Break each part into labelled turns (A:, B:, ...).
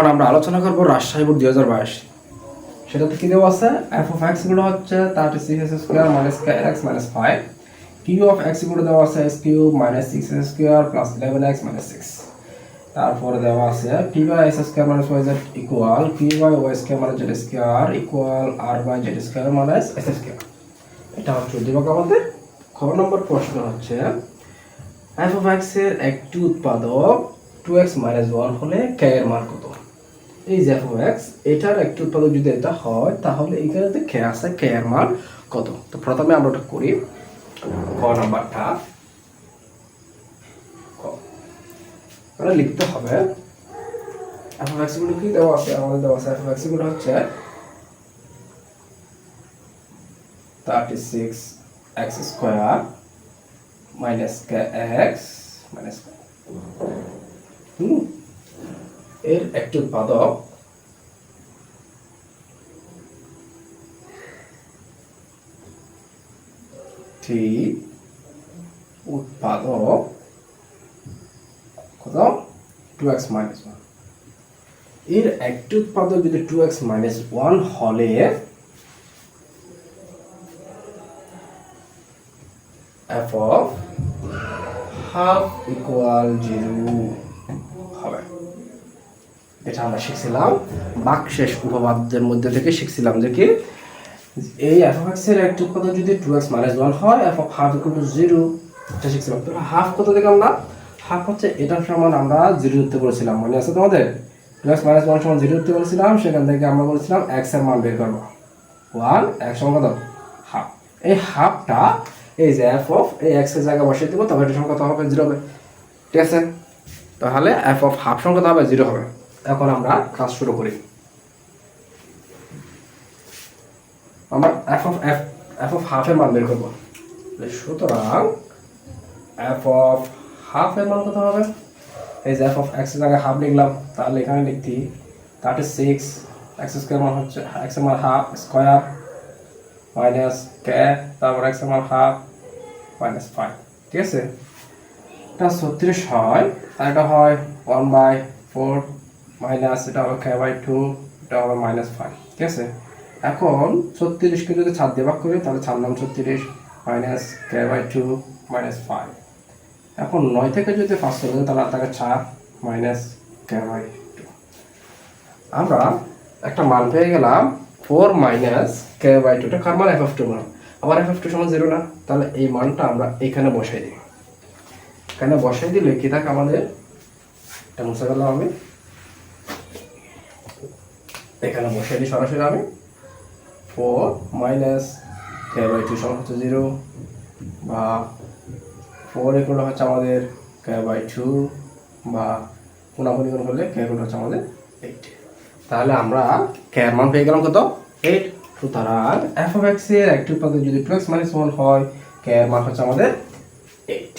A: এখন আমরা আলোচনা করব রাজশাহী বোর্ড দুই হাজার বাইশ। সেটাতে কি দেওয়া আছে? এফ অফ এক্সগুলো হচ্ছে thirty six X square minus X minus five Q of এক্সগুলো দেওয়া আছে X cube minus six X square plus eleven X minus six তারপরে দেওয়া আছে P by X square minus Y Z equal P by Y square minus Z square equal R by Z square minus S square এটা হচ্ছে উদ্দীপক আমাদের। খ নম্বর প্রশ্ন হচ্ছে এফ অফ এক্সের একটি উৎপাদক টু এক্স মাইনাস ওয়ান হলে কে এর মান কত? এই যে এক্স এটার একটি উৎপাদক যদি এটা হয়, তাহলে এখানে যে কে আছে কে এর মান কত? তো প্রথমে আমরা ওটা করি। ক নাম্বারটা। মানে লিখতে হবে। এফ এক্সগুলো কি দেওয়া আছে? আমাদের দেওয়া আছে এফ এক্সগুলো হচ্ছে thirty six X square minus K X minus এর একটি উৎপাদক উৎপাদক কত? টু এক্স মাইনাস ওয়ানের একটি উৎপাদক যদি টু এক্স মাইনাস ওয়ান হলে f of half equal zero হবে এটা আমরা শিখছিলাম বাকশেষ উপপাদ্যের মধ্যে থেকে শিখছিলাম যে কি, এই এফ অফ এক্সের একটি উৎপাদক যদি টু এক্স মাইনাস ওয়ান হয় F of half equal to zero এটা শিখছিলাম। তো হাফ কত দেখলাম না? হাফ হচ্ছে এটার সমান আমরা জিরো ধরতে বলেছিলাম। মনে আছে তোমাদের? টু এক্স মাইনাস ওয়ান সমান জিরো ধরতে বলেছিলাম, সেখান থেকে আমরা বলেছিলাম এক্সের মান বের করব। ওয়ান এক সমান কত? হাফ এই হাফটা এই যে এফ অফ এই এক্সের জায়গায় বসিয়ে দেবো, তবে এটা সংখ্যা কত হবে? জিরো হবে। ঠিক আছে? তাহলে এফ অফ হাফ সংখ্যা হবে জিরো হবে। এখন আমরা ক্লাস শুরু করি। আমরা F of F F of হাফের মান বের করব। সুতরাং এফ অফ হাফের মান কত হবে? এই যে এফ অফ এক্সের জায়গায় হাফ লিখলাম, তাহলে এখানে লিখতি থার্টি সিক্স এক্স স্কোয়ার মান হচ্ছে এক্সের মান হাফ স্কোয়ার মাইনাস কে তারপর এক্সের মান হাফ মাইনাস ফাইভ ঠিক আছে? এটা ছত্রিশ হয়, আর এটা হয় ওয়ান বাই ফোর মাইনাস, এটা হবে কে বাই টু এটা হবে মাইনাস ফাইভ ঠিক আছে? এখন ছত্রিশকে যদি ছাদ দিয়ে ভাগ করি, তাহলে নাম ছত্রিশ, minus K by two minus five এখন নয় থেকে যদি পাঁচ চলে যায়, তাহলে তাকে চার মাইনাস কে বাই টু আমরা একটা মান পেয়ে গেলাম ফোর মাইনাস কে বাই টুটা কার মান? এফ এফ টু মান। আবার এফ এফ টু সমান জিরো না, তাহলে এই মানটা আমরা এখানে বসাই দিই। এখানে বসাই দিলে কি থাকে আমাদের? এটা মুছে গেলাম আমি। এখানে বসাই দিই সরাসরি আমি। Four minus K by two সমান হচ্ছে জিরো বা ফোর এগুলো হচ্ছে আমাদের কে বাই টু বা কোনাকুনি গুণ করলে কে গুলো হচ্ছে আমাদের এইট তাহলে আমরা কে এর মান পেয়ে গেলাম কত? এইট সুতরাং এফ অফ এক্সের একটি উৎপাদক যদি টু এক্স মাইনাস ওয়ান হয় কে এর মান হচ্ছে আমাদের এইট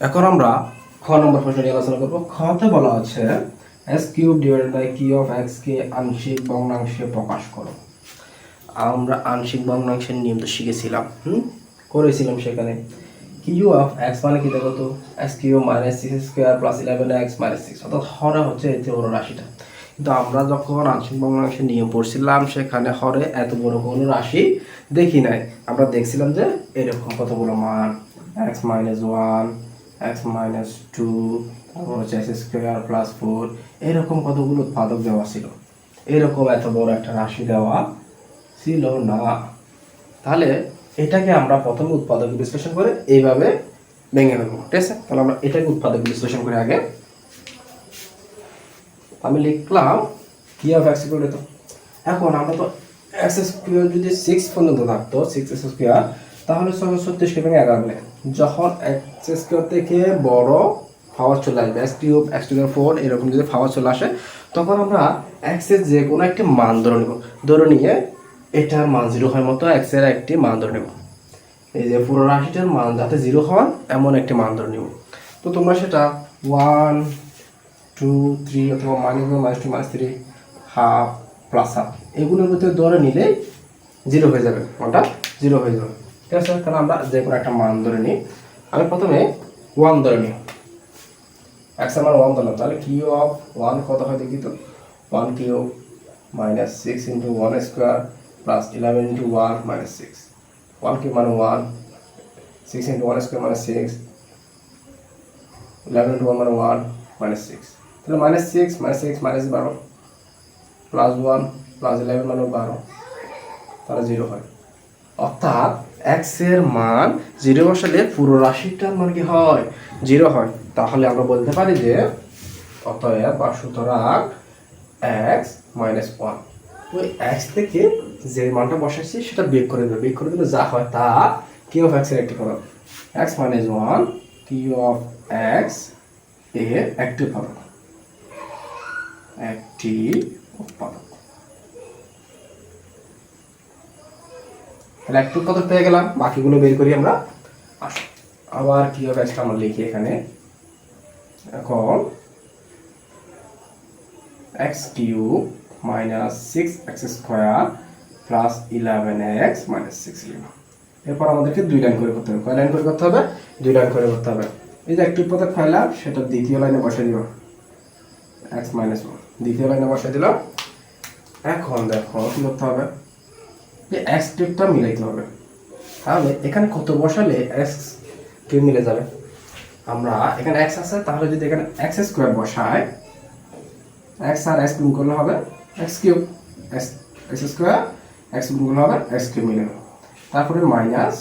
A: এখন আমরা খ নম্বর প্রশ্ন নিয়ে আলোচনা করব। খতে বলা আছে S cube divided by Q of X কে আংশিক ভগ্নাংশে প্রকাশ করো। আমরা আংশিক ভগ্নাংশের নিয়ম তো শিখেছিলাম, হুম? করেছিলাম সেখানে। কিউ অফ এক্স মানে কি দেখো তো? X cube minus six square plus eleven X minus six অর্থাৎ হরে হচ্ছে এত বড় রাশিটা। কিন্তু আমরা যখন আংশিক ভগ্নাংশের নিয়ম পড়ছিলাম, সেখানে হরে এত বড় কোনো রাশি দেখি নাই। আমরা দেখছিলাম যে এরকম কতগুলো মান X minus one X minus two square plus four এরকম কতগুলো উৎপাদক দেওয়া ছিল? এরকম এত বড় একটা রাশি দেওয়া ছিল না। তাহলে এটাকে আমরা প্রথমে উৎপাদক বিশ্লেষণ করে এইভাবে ভেঙে ফেলব ঠিক আছে? তাহলে আমরা এটাকে উৎপাদক বিশ্লেষণ করে আগে আমি লিখলাম কি অফ এক্স ইকুয়াল এখন আমরা তো এক্স স্কোয়ার যদি সিক্স পর্যন্ত থাকতো সিক্স এক্স স্কোয়ার তাহলে ছয় ছত্রিশকে ভেঙে এগারো যখন এক্স স্কোয়ার থেকে বড় পাওয়ার চলে আসবে x cube x two four এরকম যদি পাওয়ার চলে আসে, তখন আমরা এক্সের যে কোনো একটি মান ধরে নেব। ধরে নিয়ে এটার মান জিরো হয় মতো এক্সের একটি মান ধরে নেব। এই যে পুরো রাশিটার মান যাতে জিরো হয়, এমন একটি মান ধরে নেব। তো তোমরা সেটা ওয়ান টু থ্রি অথবা minus one minus two minus three half plus half এগুলোর ভিতরে ধরে নিলে জিরো হয়ে যাবে কোনটা জিরো হয়ে যাবে। ঠিক আছে? তাহলে আমরা যে কোনো একটা মান ধরে নিই। আমি প্রথমে ওয়ান ধরে নিই। এক্স আমার ওয়ান ধরলাম তাহলে কিউ অফ ওয়ান কত হয় দেখি তো? One cube minus six into one square plus eleven into one minus six one cube মানে one six into one square মানে সিক্স ইলেভেন ইন্টু ওয়ান মানে ওয়ান মাইনাস সিক্স তাহলে minus six minus six minus বারো plus one plus eleven মানে বারো তাহলে zero হয়। অর্থাৎ এক্সের মান জিরো বসালে পুরো রাশিটার মান কি হয়? জিরো হয়। তাহলে আমরা বলতে পারি যে অতএব বা সুতরাং এক্স মাইনাস ওয়ান ওই এক্স থেকে যে মানটা বসাচ্ছি সেটা বেক করে দেবে। বেক করে দিলে যা হয় তা কিউ অফ এক্সের একটি ফলক x minus one q of এক্সের একটি ফলক একটি উৎপাদক। তাহলে একটু কত পেয়ে গেলাম। বাকিগুলো বের করি আমরা। আবার কি হবে একটা আমরা লিখি এখানে। এখন x minus six x square plus eleven x minus six এরপর আমাদেরকে দুই লাইন করে করতে হবে। কয় লাইন করে করতে হবে? দুই লাইন করে করতে হবে। এই যে একটু সেটা দ্বিতীয় লাইনে বসে দিব। এক্স মাইনাস ওয়ান দ্বিতীয় লাইনে বসে দিলাম। এখন দেখো, কি করতে হবে? যে এক্স কিউবটা মিলাইতে হবে। তাহলে এখানে কত বসালে এক্স কিউব মিলে যাবে? আমরা এখানে এক্স আছে, তাহলে যদি এখানে এক্স স্কোয়ার বসায় এক্স আর এক্স গুণ করলে হবে x cube x x square x গুণ করলে হবে এক্স কিউব মিলে। তারপরে মাইনাস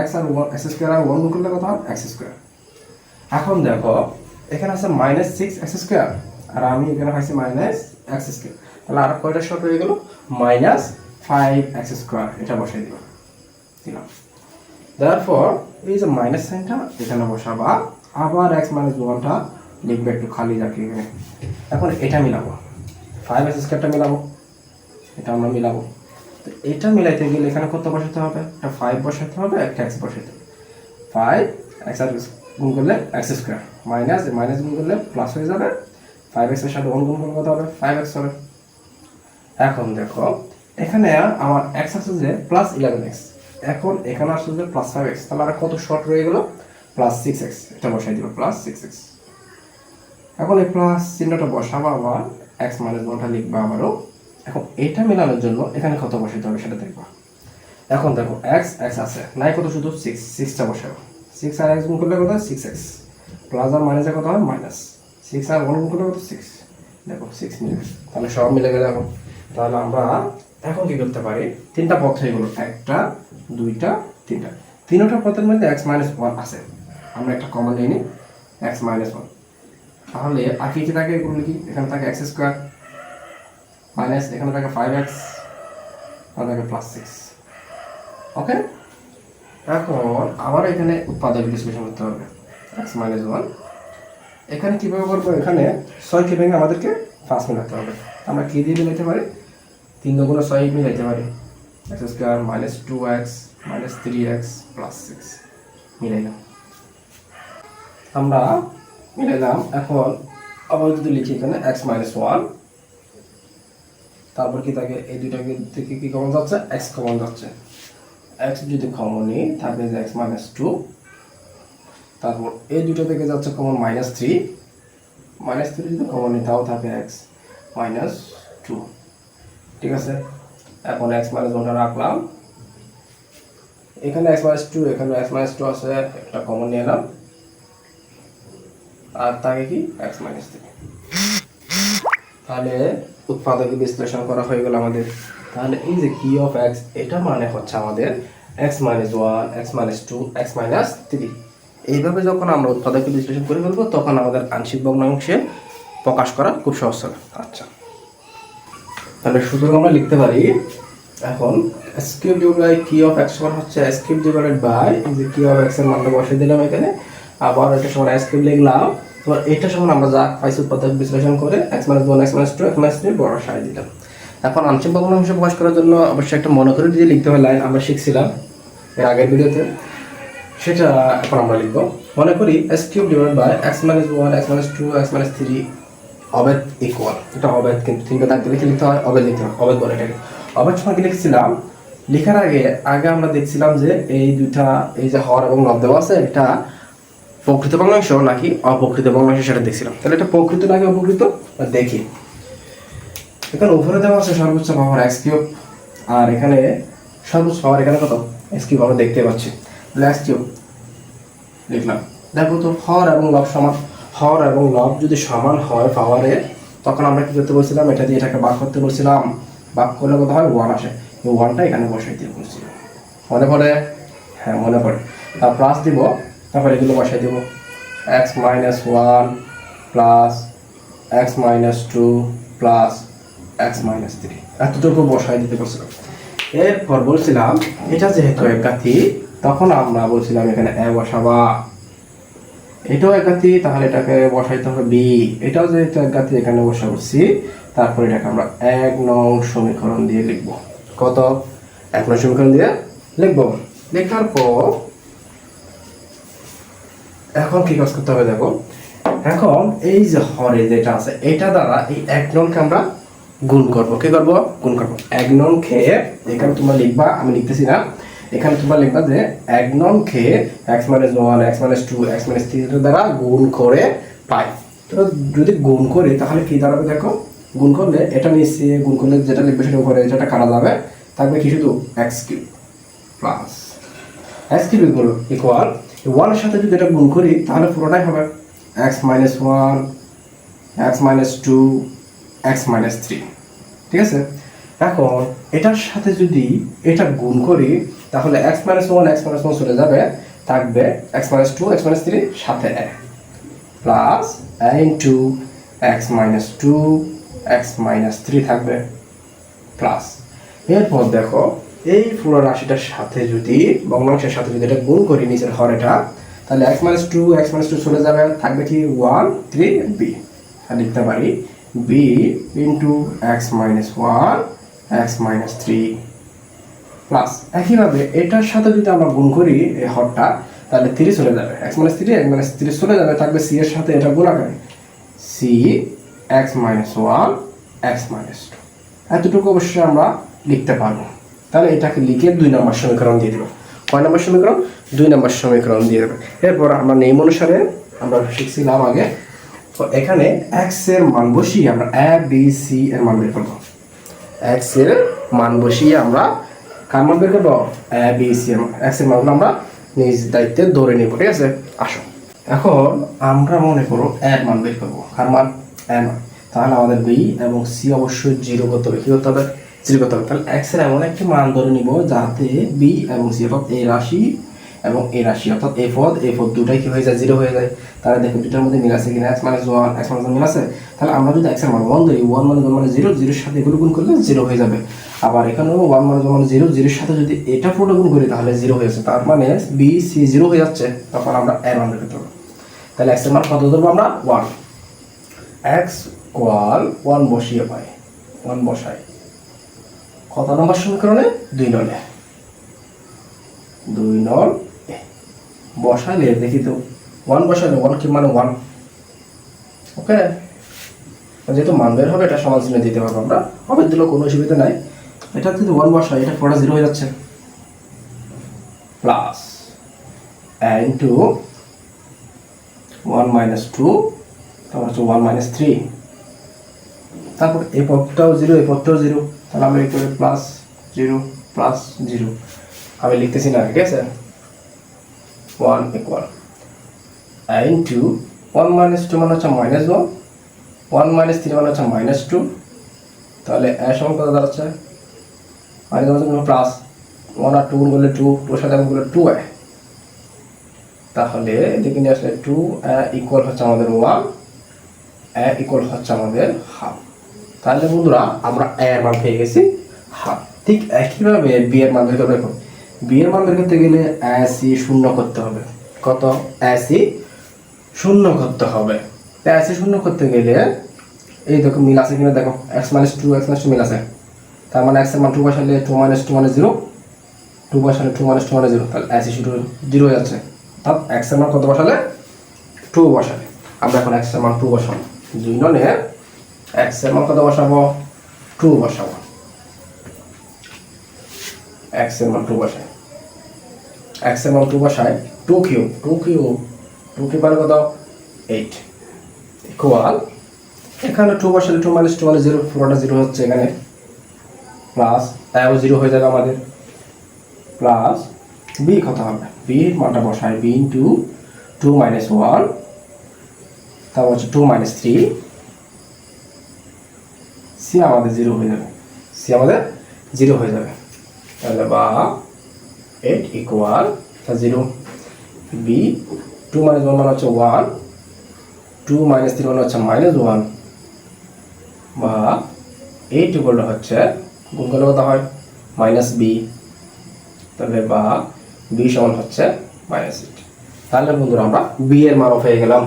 A: এক্স আর ওয়ান এক্স স্কোয়ার আর ওয়ান গুণ করলে কত হবে এক্স স্কোয়ার এখন দেখো, এখানে আছে মাইনাস সিক্স এক্স স্কোয়ার আর আমি এখানে পাইছি মাইনাস এক্স স্কোয়ার তাহলে আর কয়টা শর্ট হয়ে গেল? মাইনাস ফাইভ এক্স স্কোয়ার এটা বসাই দিলাম। দিলাম। তারপর এই যে মাইনাস সাইনটা এখানে বসাবা আবার এক্স মাইনাস ওয়ানটা লিখবে একটু খালি রাখি এখানে। এখন এটা মিলাবো। ফাইভ এক্স স্কোয়ারটা মিলাবো। এটা আমরা মিলাবো। তো এটা মিলাইতে গেলে এখানে কত বসাতে হবে? একটা ফাইভ বসাতে হবে, একটা এক্স বসাতে হবে। ফাইভ এক্স আর গুণ করলে এক্স স্কোয়ার মাইনাস মাইনাস গুণ করলে প্লাস হয়ে যাবে। ফাইভ এক্সের সাথে ওয়ান গুণ করলে কত হবে? ফাইভ এক্স হবে। এখন দেখো, এখানে আমার এক্স আছে যে প্লাস ইলেভেন এক্স এখন এখানে আসলে যে প্লাস ফাইভ এক্স তাহলে আর কত শর্ট রয়ে গেল? প্লাস সিক্স এক্স এটা বসাই দিব প্লাস সিক্স এক্স এখন এই প্লাস চিহ্নটা বসাবো আবার এক্স মাইনাস ওয়ানটা লিখবা আবারও। এখন এটা মেলানোর জন্য এখানে কত বসাতে হবে সেটা দেখবা। এখন দেখো এক্স এক্স আছে, নাই কত শুধু সিক্স সিক্সটা বসাবো। সিক্স আর এক্স গুণ করলে কত সিক্স এক্স প্লাস আর মাইনাসে কত হয়? মাইনাস সিক্স আর ওয়ান গুণ করলে কত? সিক্স দেখো সিক্স মিলে তাহলে সব মিলে গেলে এখন। তাহলে আমরা এখন কি করতে পারি? তিনটা পথ হয়ে গেলো। একটা, দুইটা, তিনটা। তিনটা পথের মধ্যে এক্স মাইনাস ওয়ান আছে। আমরা একটা কমন নিই এক্স মাইনাস ওয়ান তাহলে আর কি থাকে? এগুলো কি এখানে থাকে এক্স স্কোয়ার মাইনাস এখানে থাকে ফাইভ এক্স আর থাকে প্লাস সিক্স ওকে এখন আবার এখানে উৎপাদক বিশ্লেষণ করতে হবে। এক্স মাইনাস ওয়ান এখানে কীভাবে করব? এখানে ছয়কে ভেঙে আমাদেরকে পাঁচ মিলাতে হবে। আমরা কী দিয়ে মিলাইতে পারি? তিন দুগুণ ছয় মিলাইতে পারি। X square minus two x minus three x plus six মিলাইলাম আমরা মিলাইলাম এখন আবার যদি লিখি এখানে এক্স মাইনাস ওয়ান তারপর কি থাকে? এই দুইটাকে থেকে কি কমন যাচ্ছে? এক্স কমন যাচ্ছে। এক্স যদি কমন নিই থাকে যে এক্স মাইনাস টু তারপর এই দুটো থেকে যাচ্ছে common minus three minus three যদি কমন নিই, তাও থাকে এক্স মাইনাস টু ঠিক আছে? এখন এক্স মাইনাস ওয়ানটা রাখলাম। এখানে এক্স মাইনাস টু এখানে এক্স মাইনাস টু আছে, একটা কমন নিয়ে এলাম। আর তাকে কি? এক্স মাইনাস থ্রি তাহলে উৎপাদকে বিশ্লেষণ করা হয়ে গেল আমাদের। তাহলে এই যে কি অফ এক্স এটা মানে হচ্ছে আমাদের x minus one x minus two x minus three এইভাবে যখন আমরা উৎপাদকে বিশ্লেষণ করে ফেলব, তখন আমাদের আংশিক ভগ্নাংশে প্রকাশ করা খুব সহজ হবে। আচ্ছা। তাহলে সুতরাং আমরা লিখতে পারি, এখন এস কিউব ডিভাইড কি অফ এক্স সমান হচ্ছে এস কিউব ডিভাইডেড বাই যে কি অফ এক্সের মানটা বসিয়ে দিলাম এখানে, আবার এটা সমান এস কিউব লিখলাম তোমার এটা সমান আমরা যা পাইছি উৎপাদক বিশ্লেষণ করে x minus one x minus two x minus three বড় সাই দিলাম। এখন আংশিক ভগ্নাংশ প্রকাশ করার জন্য অবশ্যই একটা মনে করে দিয়ে লিখতে হবে লাইন, আমরা শিখছিলাম এর আগের ভিডিওতে। সেটা এখন আমরা লিখব। মনে করি s cube divide by x minus one x minus two x minus three অবেদ equal এটা অবেদ কিন্তু তিনটা দাগ লিখে লিখতে হয় অবেদ লিখতে হয় অবেদ বলে এটাকে অবেদ সময় কি লিখছিলাম। লেখার আগে আগে আমরা দেখছিলাম যে এই দুইটা, এই যে হর এবং লব দেওয়া আছে, এটা প্রকৃত ভগ্নাংশ নাকি অপ্রকৃত ভগ্নাংশ সেটা দেখছিলাম। তাহলে এটা প্রকৃত নাকি অপ্রকৃত? দেখি। এখানে উপরে দেওয়া আছে সর্বোচ্চ পাওয়ার এক্স কিউব, আর এখানে সর্বোচ্চ পাওয়ার এখানে কত? এক্স কিউব আমরা দেখতে পাচ্ছি। তাহলে এক্স কিউব লিখলাম। দেখো তো, হর এবং লব সমান। হর এবং লব যদি সমান হয় পাওয়ারের তখন আমরা কি করতে বলছিলাম? এটা দিয়ে এটাকে বাক করতে বলছিলাম। বাক করলে কত হয় ওয়ান আসে। এই ওয়ানটা এখানে বসাই দিয়ে বলছিলাম মনে পড়ে? হ্যাঁ মনে পড়ে। তার প্লাস দিব, তারপর এগুলো বসাই দিব। X minus one plus x minus two plus x minus three এতটুকু বসাই দিতে বলছিলাম। এরপর বলছিলাম, এটা যেহেতু একাতি তখন আমরা বলছিলাম এখানে এ বসাবা। এটাও একাতি তাহলে এটাকে বসাইতে হবে বি এটাও যেহেতু একাতি এখানে বসা করছি তারপর এটাকে আমরা এক নং সমীকরণ দিয়ে লিখব। কত? এক নং সমীকরণ দিয়ে লিখব। লেখার পর এখন কি কাজ করতে হবে দেখো? এখন এই যে হরে যেটা আছে, এটা দ্বারা এই এক নংকে আমরা গুণ করব। কি করব? গুণ করব। এক নং খেয়ে এখানে তোমরা লিখবা, আমি লিখতেছি না। এখানে তোমরা লিখবা যে এক নং খেয়ে x minus one x minus two x minus three দ্বারা গুণ করে পাই। তো যদি গুণ করি, তাহলে কি দাঁড়াবে দেখো? গুণ করলে এটা নিচে গুণ করলে যেটা লিখবে সেটা উপরে, যেটা কাটা যাবে, থাকবে কি শুধু x cube plus x equal equal ওয়ানের সাথে যদি এটা গুণ করি, তাহলে পুরোটাই হবে x minus one x minus two x minus three ঠিক আছে? এখন এটার সাথে যদি এটা গুণ করি তাহলে x minus one x minus one চলে যাবে থাকবে x minus two x minus three সাথে a plus a into x minus two x minus three থাকবে প্লাস এরপর দেখো এই পুরো রাশিটার সাথে যদি ভগ্নাংশের সাথে যদি এটা গুণ করি নিচের হরেটা তাহলে x minus two x minus two চলে যাবে থাকবে কি ওয়ান থ্রি বি লিখতে পারি b into x minus one x minus three plus একইভাবে এটার সাথে যদি আমরা গুণ করি এই হরটা, তাহলে থ্রি চলে যাবে। X minus three x minus three চলে যাবে, থাকবে সি এর সাথে এটা গুণ আকারে c x minus one x minus two এতটুকু অবশ্যই আমরা লিখতে পারব। তাহলে এটাকে লিখে দুই নম্বর সমীকরণ দিয়ে দেবো। কয় নম্বর সমীকরণ? দুই নম্বর সমীকরণ দিয়ে দেবে। এরপর আমরা নিয়ম অনুসারে আমরা শিখছিলাম আগে, তো এখানে এক্সের মান বসিয়ে আমরা এ বি সি এর মান বের করব। এক্সের মান বসিয়ে আমরা কার বের করব আমরা নিজ দায়িত্বে ধরে নিব, ঠিক আছে? আসো। এখন আমরা মনে করো এর মান বের করব। কার এ মান। তাহলে আমাদের বি এবং সি অবশ্যই জিরো করতে হবে। কি করতে হবে? জিরো করতে হবে। তাহলে এক্সের এমন একটি মান ধরে নিব যাতে বি এবং সি অর্থাৎ এই রাশি এবং এ রাশি, অর্থাৎ এ পদ এ পদ দুটাই কি হয়ে যায়? জিরো হয়ে যায়। তাহলে দেখো দুটার মধ্যে মিল আছে কিনা? X minus one x minus মিল আছে? তাহলে আমরা যদি এক্সের মান ওয়ান ধরি ওয়ান মানে মানে জিরো, জিরোর সাথে এগুলো গুণ করলে জিরো হয়ে যাবে। আবার এখানেও ওয়ান মানে মানে জিরো, জিরোর সাথে যদি এটা পুরোটা গুণ করি, তাহলে জিরো হয়ে যাচ্ছে। তার মানে বি সি জিরো হয়ে যাচ্ছে। তখন আমরা এর মান বের করতে তাহলে এক্সের মান কত ধরবো আমরা? ওয়ান এক্স ওয়াল ওয়ান বসিয়ে পাই। ওয়ান বসাই। কত নম্বর সমীকরণে? দুই নলে। দুই নল। বসালে দেখি তো ওয়ান বসালে ওয়ান কি মানে ওয়ান ওকে যেহেতু মান বের হবে, এটা সমান চিহ্ন দিতে পারব আমরা। হবে, দিলেও কোনো অসুবিধা নাই। এটা যদি ওয়ান বসাই, এটা পুরোটা জিরো হয়ে যাচ্ছে। Plus into one minus two তারপর হচ্ছে ওয়ান মাইনাস থ্রি তারপর এই পদটাও জিরো এই পদটাও জিরো তাহলে আমরা করে? প্লাস জিরো প্লাস জিরো আমি লিখতেছি না, ঠিক আছে? One equal into one minus two মানে হচ্ছে minus one one minus three মানে হচ্ছে মাইনাস টু তাহলে এ সমান কত দাঁড়াচ্ছে? প্লাস আর সাথে তাহলে এদিকে নিয়ে আসলে টু ইকুয়াল হচ্ছে আমাদের ওয়ান এ ইকুয়াল হচ্ছে আমাদের হাফ তাহলে বন্ধুরা, আমরা এ এর মান পেয়ে গেছি হাফ ঠিক একইভাবে বি এর মান বের করতে দেখো বি এর মান বের করতে গেলে এ সি শূন্য করতে হবে। কত? এ সি শূন্য করতে হবে। এ সি শূন্য করতে গেলে, এই দেখো মিল আছে কিনা? দেখো x minus two x minus two মিল আছে। তার মানে এক্সের মান টু বসালে টু মাইনাস টু মানে জিরো টু বসালে টু মাইনাস টু মানে জিরো তাহলে এ সি শুরু জিরো হয়ে যাচ্ছে। অর্থাৎ এক্সের মান কত বসালে? টু বসালে। আমরা এখন এক্সের মান টু বসাবো। দুই ননে এক্সের মান কত বসাবো? টু বসাবো। এক্সের মান টু বসাই। এক্স টু বসায় two cube two cube two cube মানে কত? এইট ইকুয়াল এখানে টু বসালে টু মাইনাস টু মানে জিরো পুরোটা জিরো হচ্ছে এখানে। প্লাস এও জিরো হয়ে যাবে আমাদের। প্লাস বি কত হবে? বি মানটা বসায় b into two minus one তারপর হচ্ছে টু মাইনাস থ্রি সি আমাদের জিরো হয়ে যাবে। সি আমাদের জিরো হয়ে যাবে। তাহলে বা eight equal zero b two minus one মানে হচ্ছে ওয়ান টু মাইনাস থ্রি মানে হচ্ছে মাইনাস ওয়ান বা এইট ইকুয়াল হচ্ছে গুণ করলে কত হয়? মাইনাস বি তাহলে বা বি সমান হচ্ছে মাইনাস এইট তাহলে বন্ধুরা আমরা বি এর মান পেয়ে গেলাম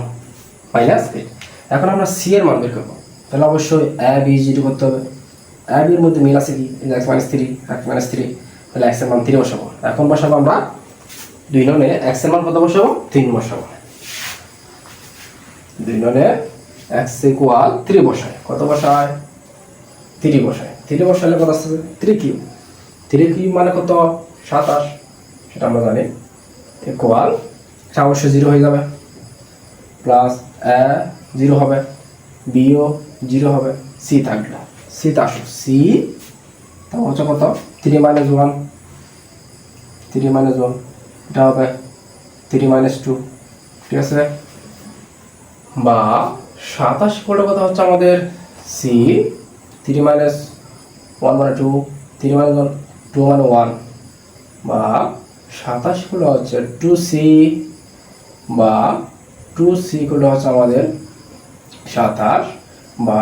A: মাইনাস এইট এখন আমরা সি এর মান বের করব। তাহলে অবশ্যই এ বি জিরো করতে হবে। এ বি এর মধ্যে মিল আছে কি? X minus three x minus three তাহলে এক্সের মান থ্রি বসাবো। এখন বসাবো আমরা দুই ননে এক্সের মান কত বসাবো? তিন বসাবো। দুই ননে এক্স ইকুয়াল থ্রি বসায়। কত বসায়? থ্রি বসায়। থ্রি বসালে কত আসছে? Three cube. থ্রি কিউব মানে কত? সাতাশ। সেটা আমরা জানি। ইকুয়াল এটা অবশ্যই জিরো হয়ে যাবে। প্লাস এ জিরো হবে। বিও জিরো হবে। সি থাকবে। সি তা সি তারপর হচ্ছে কত? Three minus one three minus one এটা হবে থ্রি মাইনাস টু ঠিক আছে? বা সাতাশ করে কথা হচ্ছে আমাদের সি থ্রি মাইনাস ওয়ান মানে two three minus one two মানে ওয়ান বা সাতাশ করে হচ্ছে টু সি বা টু সি করে হচ্ছে আমাদের সাতাশ, বা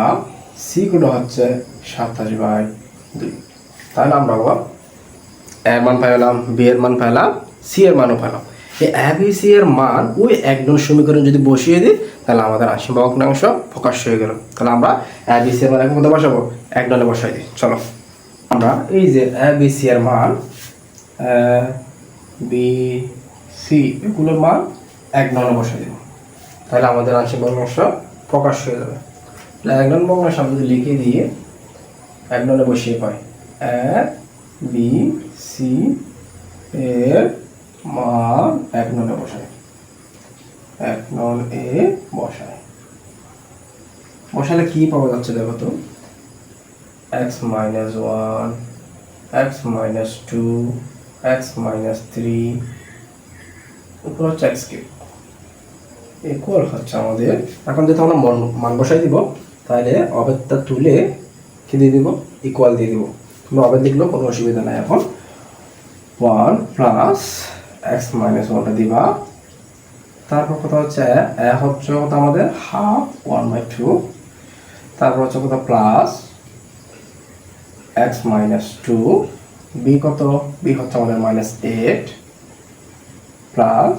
A: সি করে হচ্ছে সাতাশ বাই দুই। তাহলে আমরা এর মান পাইলাম, বি এর মান পাইলাম সি এর মানও পাইলাম। এই এ, বি সি এর মান ওই এক নং সমীকরণ যদি বসিয়ে দিই, তাহলে আমাদের আশি ভগ্নাংশ প্রকাশ হয়ে গেল। তাহলে আমরা এ, বি সি এর মান এখন কোথায় বসাবো। এক নলে বসাই দিই, চলো। আমরা এই যে এ, বি সি এর মান বি সি এগুলোর মান এক নলে বসাই দেব। তাহলে আমাদের আংশিক ভগ্নাংশ প্রকাশ হয়ে যাবে। তাহলে এক নং ভগ্নাংশ আমরা যদি লিখে দিয়ে এক নলে বসিয়ে পাই এ বি সি এর মান এক নলে বসায়। এক নল এ বসায়। বসালে কি পাওয়া যাচ্ছে দেখো তো? X minus one x minus two x minus three উপর হচ্ছে এক্স কিউব ইকুয়াল হচ্ছে আমাদের, এখন যেহেতু আমরা মান বসাই দিব, তাহলে অবেদটা তুলে কি দিয়ে দিব? ইকুয়াল দিয়ে দিব। অবেদ লিখলেও কোনো অসুবিধা নাই এখন। ওয়ান প্লাস এক্স মাইনাস ওয়ানটা দিবা। তারপর কথা হচ্ছে, এ হচ্ছে কত আমাদের? হাফ ওয়ান বাই টু তারপর হচ্ছে কত? Plus x minus two b কত? বি হচ্ছে আমাদের minus eight plus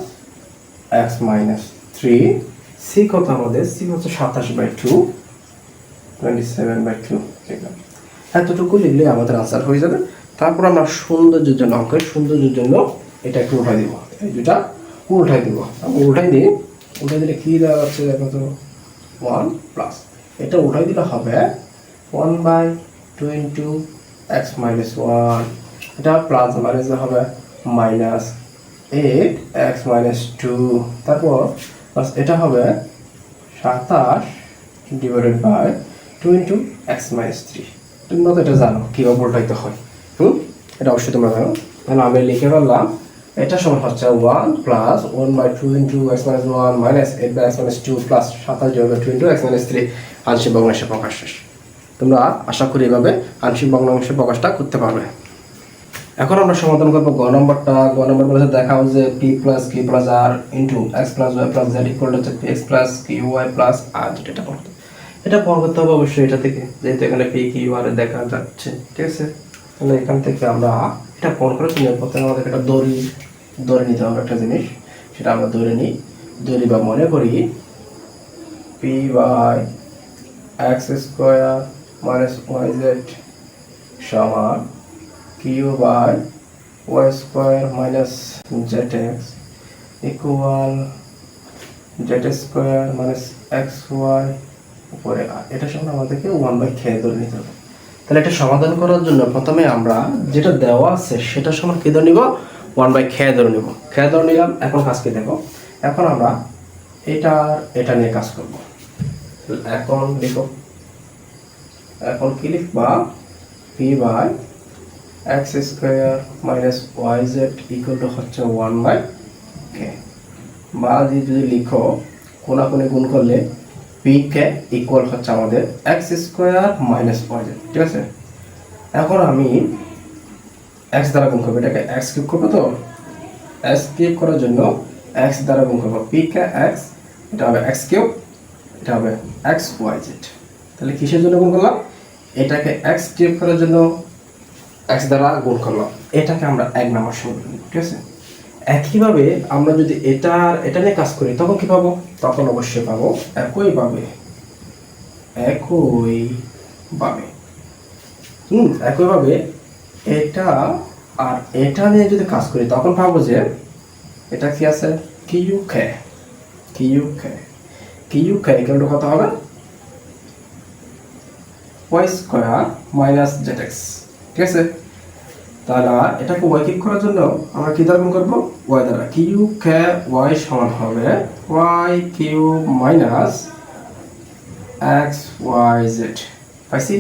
A: x minus three c কত আমাদের? সি হচ্ছে সাতাশ by two twenty seven by two এতটুকু লিখলে আমাদের আনসার হয়ে যাবে। তারপর আমরা সৌন্দর্যের জন্য, অঙ্কের সৌন্দর্যের জন্য এটা একটু উঠাই দিব। এই দুটা উল্টাই দিব। আমরা উল্টাই দিই। উল্টাই দিলে কী দেওয়া যাচ্ছে দেখো তো ওয়ান প্লাস এটা উঠাই দিলে হবে one by two into x minus one এটা প্লাস মাইনাস হবে minus eight x minus two তারপর প্লাস এটা হবে সাতাশ divided by two into x minus three তোমরা তো এটা জানো, কীভাবে উল্টাইতে হয়। হুম? এটা অবশ্যই তোমরা জানো। তাহলে আমি লিখে ফেললাম, এটা সমান হচ্ছে one plus one by two into x minus one minus eight by x minus two plus সাতাশ divide two into x minus three আংশিক ভগ্নাংশে প্রকাশ শেষ। তোমরা আশা করি এভাবে আংশিক ভগ্নাংশে প্রকাশটা করতে পারবে। এখন আমরা সমাধান করব গ নম্বরটা। গ নম্বর বলেছে দেখাও যে p plus q plus r into x plus y plus z equal হচ্ছে p x plus q y plus r যেটা এটা এটা পর করতে হবে অবশ্যই এটা থেকে, যেহেতু এখানে পি কিউ আর দেখা যাচ্ছে, ঠিক আছে? তাহলে এখান থেকে আমরা এটা পর করে তুমি প্রথমে আমাদের একটা দড়ি দড়ি নিতে হবে একটা জিনিস, সেটা আমরা ধরে নিই। দড়ি বা মনে করি p by x square minus y z সমান q by y square minus z x equal z square minus x y উপরে, আর এটা সমান আমাদেরকে ওয়ান বাই খেয়ে ধরে নিতে হবে। তাহলে এটা সমাধান করার জন্য প্রথমে আমরা যেটা দেওয়া আছে, সেটা সমান কী ধরে নিব? ওয়ান বাই খেয়ে ধরে নিব। খেয়ে ধরে নিলাম, এখন কাজ কি দেখো? এখন আমরা এটা এটা নিয়ে কাজ করব। এখন দেখো এখন কি লিখবা? P by x square minus y z equal two হচ্ছে ওয়ান বাই কে বা যদি লিখো কোনা কোনাকুনি গুণ করলে পি কে ইকুয়াল হচ্ছে আমাদের এক্স স্কোয়ার মাইনাস জেড ঠিক আছে? এখন আমি এক্স দ্বারা গুণ করব, এটাকে এক্স কিউব করব তো? এক্স কিউব করার জন্য এক্স দ্বারা গুণ করব পি কে এক্স এটা হবে এক্স কিউব এটা হবে এক্স ওয়াই জেড তাহলে কিসের জন্য গুণ করলাম? এটাকে এক্স কিউব করার জন্য এক্স দ্বারা গুণ করলাম। এটাকে আমরা এক নম্বর সমীকরণ, ঠিক আছে? একইভাবে আমরা যদি এটা এটা নিয়ে কাজ করি, তখন কি পাবো? তখন অবশ্যই পাবো একইভাবে একইভাবে হুম, একইভাবে এটা আর এটা নিয়ে যদি কাজ করি, তখন পাবো যে এটা কি আছে? কিউ খে। কিউ খে। কিউ খে এখানে কত হবে? ওয়াই স্কোয়ার মাইনাস জেড ঠিক আছে? তাহলে এটাকে ওয়াই কিউব করার জন্য আমরা কি গুণ করব? ওয়াই দ্বারা কিউ কে ওয়াই সমান হবে y q minus x y z পাইছি?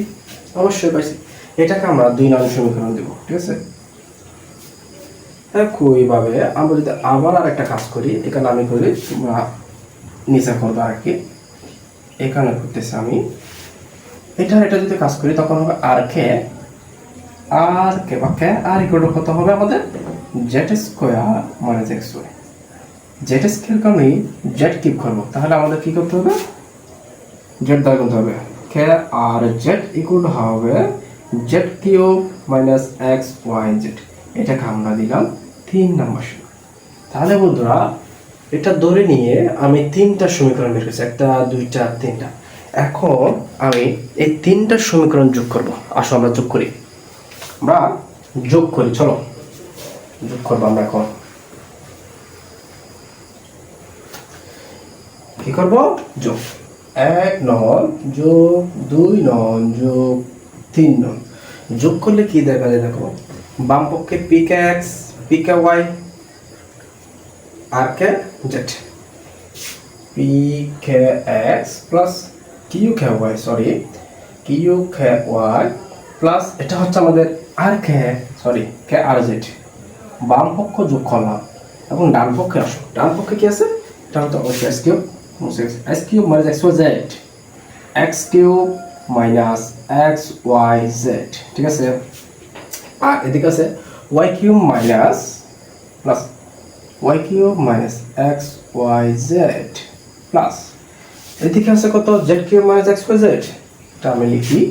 A: অবশ্যই পাইছি। এটাকে আমরা দুই নং সমীকরণ দেবো, ঠিক আছে? একইভাবে আমরা যদি আবার আর একটা কাজ করি, এখানে আমি করি, তোমরা নিচে করব আর কি। এখানে করতেছি আমি। এটা এটা যদি কাজ করি, তখন হবে আর কে আর কে বা কে আর ইকুয়াল কত হবে আমাদের? Z square minus x y z square আমি জেড কিপ করব। তাহলে আমাদের কি করতে হবে? জেড দ্বারা গুনতে হবে। আর জেড ইকুয়াল হবে z cube minus x y z এটাকে আমরা দিলাম তিন নম্বর তাহলে বন্ধুরা, এটা ধরে নিয়ে আমি তিনটা সমীকরণ বের করেছি। একটা, দুইটা, তিনটা। এখন আমি এই তিনটা সমীকরণ যোগ করব। আসো আমরা যোগ করি। আমরা যোগ করি, চলো। যোগ করব আমরা এখন। কি করব? যোগ। এক নন যোগ দুই নন যোগ তিন নন যোগ করলে কি দেখা যায় দেখো? বাম পক্ষে p k x p k y r k z p k x plus q k y sorry q k y plus এটা হচ্ছে আমাদের আর কে সরি কে আর জেড বাম পক্ষ যোগ করলাম এবং ডান পক্ষে আসো। ডান পক্ষে কি আছে? এটা তো অবশ্যই s cube s cube minus x y z x cube minus x y z ঠিক আছে? আর এদিকে আছে y cube minus plus y cube minus x y z plus এদিকে আছে কত? Z cube minus x y z এটা আমি লিখি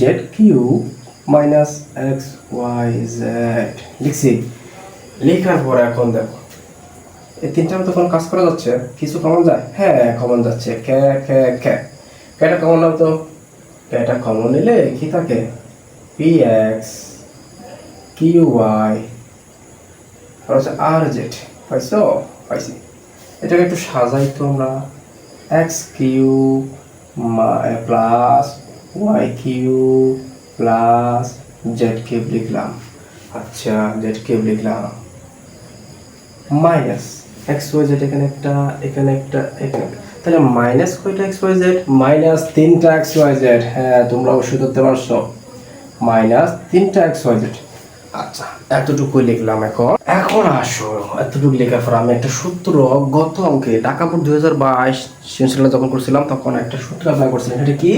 A: z cube minus x y z লিখছি? লেখার পর এখন, দেখো। এই তিনটার মতো কোনো কাজ করা যাচ্ছে? কিছু কমন যায়? হ্যাঁ কমন যাচ্ছে। কে কে কে কেটা কমন নাও তো। কেটা কমন নিলে কি থাকে? পি এক্স কিউ ওয়াই আর হচ্ছে আর জেড পাইছো? পাইছি। এটাকে একটু সাজাই তো আমরা। X cube plus y cube plus z cube লিখলাম। আচ্ছা জেড কিউব লিখলাম। মাইনাস এক্স ওয়াই জেড এখানে একটা এখানে একটা, এখানে। তাহলে মাইনাস কয়টা এক্স ওয়াই জেড মাইনাস তিনটা এক্স ওয়াই জেড হ্যাঁ তোমরা অবশ্যই ধরতে পারছ। মাইনাস তিনটা এক্স ওয়াই জেড আচ্ছা এতটুকুই লিখলাম এখন। এখন আসো, এতটুকু লেখার পর আমি একটা সূত্র গত অঙ্কে ঢাকা দুই হাজার বাইশ যখন করছিলাম, তখন একটা সূত্র অ্যাপ্লাই করছিলাম। এটা কি?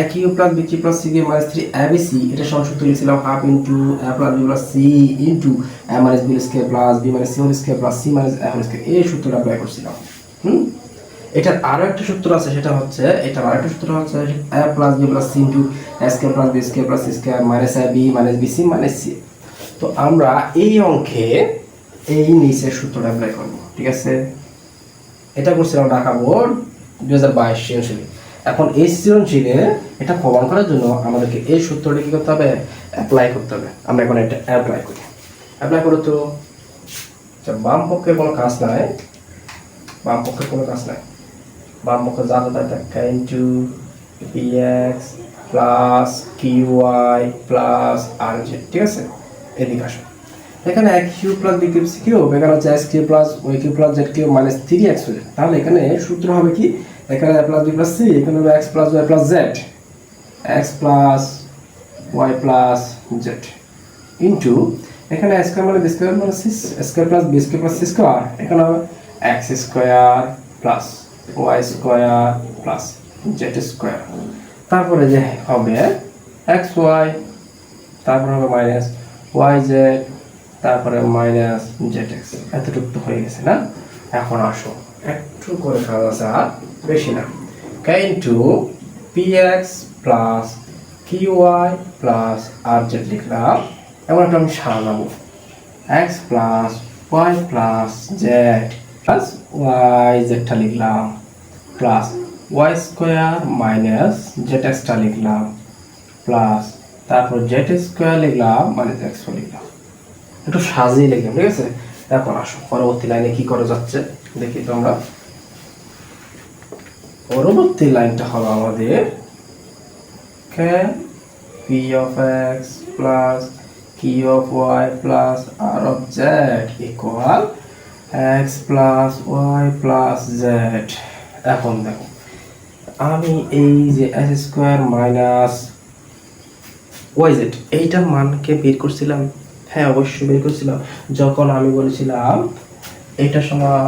A: A cube plus b cube plus c cube minus three c এটা half into a plus b plus c into a minus b square plus b minus c whole square plus c minus a whole square এই সূত্রটা apply করছিলাম। হুম? এটার আরও একটা সূত্র আছে, সেটা হচ্ছে, এটার আরেকটা সূত্র হচ্ছে a plus b plus c into a square plus b square plus square minus a b minus b c minus c তো আমরা এই অঙ্কে এই নিচের সূত্রটা অ্যাপ্লাই করব, ঠিক আছে? এটা করছিলাম ঢাকা বোর্ড দু হাজার বাইশ এখন এই সৃজনশীলে এটা প্রমাণ করার জন্য আমাদেরকে এই সূত্রটা কি করতে হবে? অ্যাপ্লাই করতে হবে। আমরা এখন এটা অ্যাপ্লাই করি। অ্যাপ্লাই করো তো। আচ্ছা, বাম পক্ষে কোনো কাজ নাই। বাম পক্ষে কোনো কাজ নাই। বাম পক্ষে যা যা থাকে। Into p x plus q y plus r z ঠিক আছে? এদিকে আসো। এখানে এক cube plus b cube c এখানে হচ্ছে x cube plus y cube plus z cube minus three x তাহলে এখানে সূত্র হবে কি? এখানে প্লাস বি প্লাস সি এখানে হবে x plus y plus z x plus y plus z into এখানে স্কোয়ার মানে বি স্কোয়ার মানে c square plus b square plus c square এখানে হবে x square plus y square plus z square তারপরে যে হবে এক্স ওয়াই তারপরে হবে মাইনাস ওয়াই জেড তারপরে মাইনাস জেড এক্স এতটুকু তো হয়ে গেছে না? এখন আসো। একটু করে কাজ আছে আর বেশি না। K into p plus q y plus r z লিখলাম। এমন একটা আমি সারাবো x plus y plus z plus y জেডটা লিখলাম। Plus y square minus z extra লিখলাম। প্লাস তারপর জেড স্কোয়ার লিখলাম মাইনাস এক্স লিখলাম। একটু সাজিয়ে লিখলাম, ঠিক আছে? এখন আসো, পরবর্তী লাইনে কি করে যাচ্ছে? দেখি তোমরা। পরবর্তী লাইনটা হলো আমাদের k p of x plus q of y plus r of z equal x plus y plus z এখন দেখো, আমি এই যে s square minus y z এইটার মানকে বের করছিলাম। হ্যাঁ অবশ্যই বের করছিলাম। যখন আমি বলেছিলাম, এটা সময়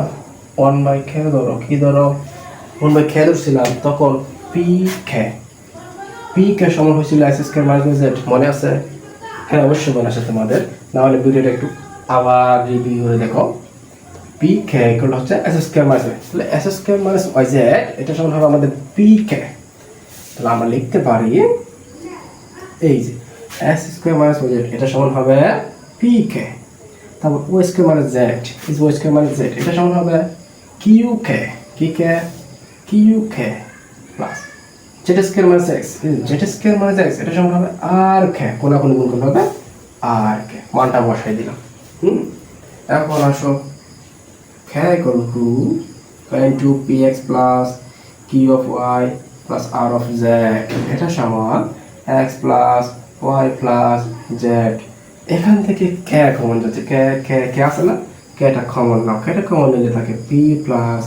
A: ওয়ান বাই খেয়ে ধরো, কি ধরো ওয়ান বাই খেয়ে ধরছিলাম, তখন পি খে, পি কে সমান হয়েছিল এস স্কোয়ার মাইনাস জেড, মনে আছে? হ্যাঁ অবশ্যই মনে আছে তোমাদের। নাহলে ভিডিওটা একটু আবার রিভিউ করে দেখো, পি কে ইকুয়াল হচ্ছে এস স্কোয়ার মাইনাস তাহলে s square minus y z, এটা সমান হবে আমাদের পি কে তাহলে আমরা লিখতে পারি, এই যে S square minus Y Z, এটা সমান হবে পি কে তারপর O square minus Z is O square minus Z, এটা সমান হবে কিউ কে কি K Q K plus Z square minus X Z square minus X এটা সমান হবে আর কে কোনাকুনি গুণ করতে হবে আর কে মানটা বসাই দিলাম। হুম? এখন আসো k equal to p x plus q of y plus r of z এটা সমান x plus y plus z এখান থেকে কে কমন যাচ্ছে। কে কে কে আছে না? কেটা কমন নাও। কেটা কমন নিলে থাকে p plus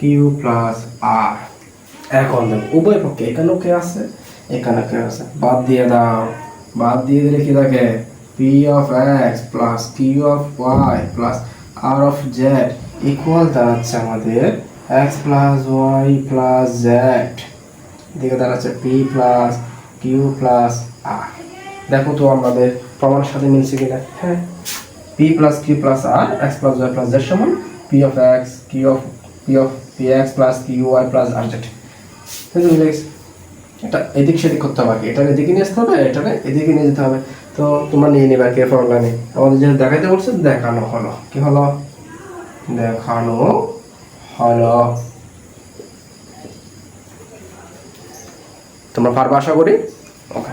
A: q plus r এখন দেখো, উভয় পক্ষে এখানেও কে আছে এখানে কে আছে। বাদ দিয়ে দাও। বাদ দিয়ে দিলে কি থাকে? P of x plus q of y plus r of z equal দাঁড়াচ্ছে আমাদের x plus y plus z দিকে দাঁড়াচ্ছে p plus q plus r দেখো তো আমাদের প্রমাণের সাথে মিলছে কিনা। হ্যাঁ। P plus q plus r x plus y plus z সমান p of x q of p of p x plus q y plus r z এটা এদিক সেদিক করতে হবে। এটা এদিকে নিয়ে আসতে হবে এটা এদিকে নিয়ে যেতে হবে। তো তোমরা নিয়ে নেবে আর কি এরপর অনলাইনে আমাদের যেটা দেখাইতে বলছে, দেখানো হলো। কি হলো? দেখানো হলো। তোমরা পারবে আশা করি? ওকে